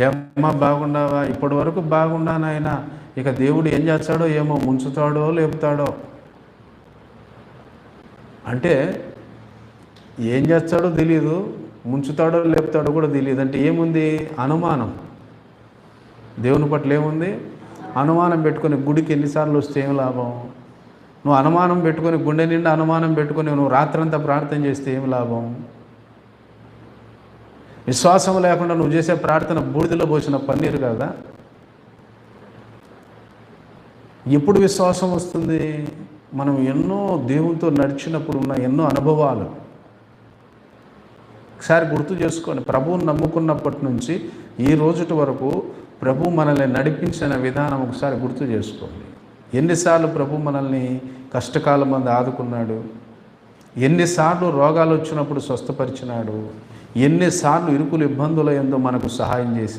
ఏమ్మా బాగుండావా ఇప్పటి వరకు బాగున్నానాయన. ఇక దేవుడు ఏం చేస్తాడో ఏమో ముంచుతాడో లేపుతాడో. అంటే ఏం చేస్తాడో తెలియదు ముంచుతాడో లేపుతాడో కూడా తెలియదు అంటే ఏముంది? అనుమానం. దేవుని పట్ల ఏముంది? అనుమానం పెట్టుకొని గుడికి ఎన్నిసార్లు వస్తే ఏం లాభం? నువ్వు అనుమానం పెట్టుకొని గుండె నిండా అనుమానం పెట్టుకొని నువ్వు రాత్రంతా ప్రార్థన చేస్తే ఏం లాభం? విశ్వాసం లేకుండా నువ్వు చేసే ప్రార్థన బూడిదలో పోసిన పన్నీరు కదా? ఎప్పుడు విశ్వాసం వస్తుంది? మనం ఎన్నో దేవునితో నడిచినప్పుడు ఉన్న ఎన్నో అనుభవాలు. ఒకసారి గుర్తు చేసుకోండి ప్రభువుని నమ్ముకున్నప్పటి నుంచి ఈ రోజుటి వరకు ప్రభు మనల్ని నడిపించిన విధానం ఒకసారి గుర్తు చేసుకోండి. ఎన్నిసార్లు ప్రభు మనల్ని కష్టకాలం మంది ఆదుకున్నాడు? ఎన్నిసార్లు రోగాలు వచ్చినప్పుడు స్వస్థపరిచినాడు? ఎన్నిసార్లు ఇరుకులు ఇబ్బందుల ఎందు మనకు సహాయం చేసి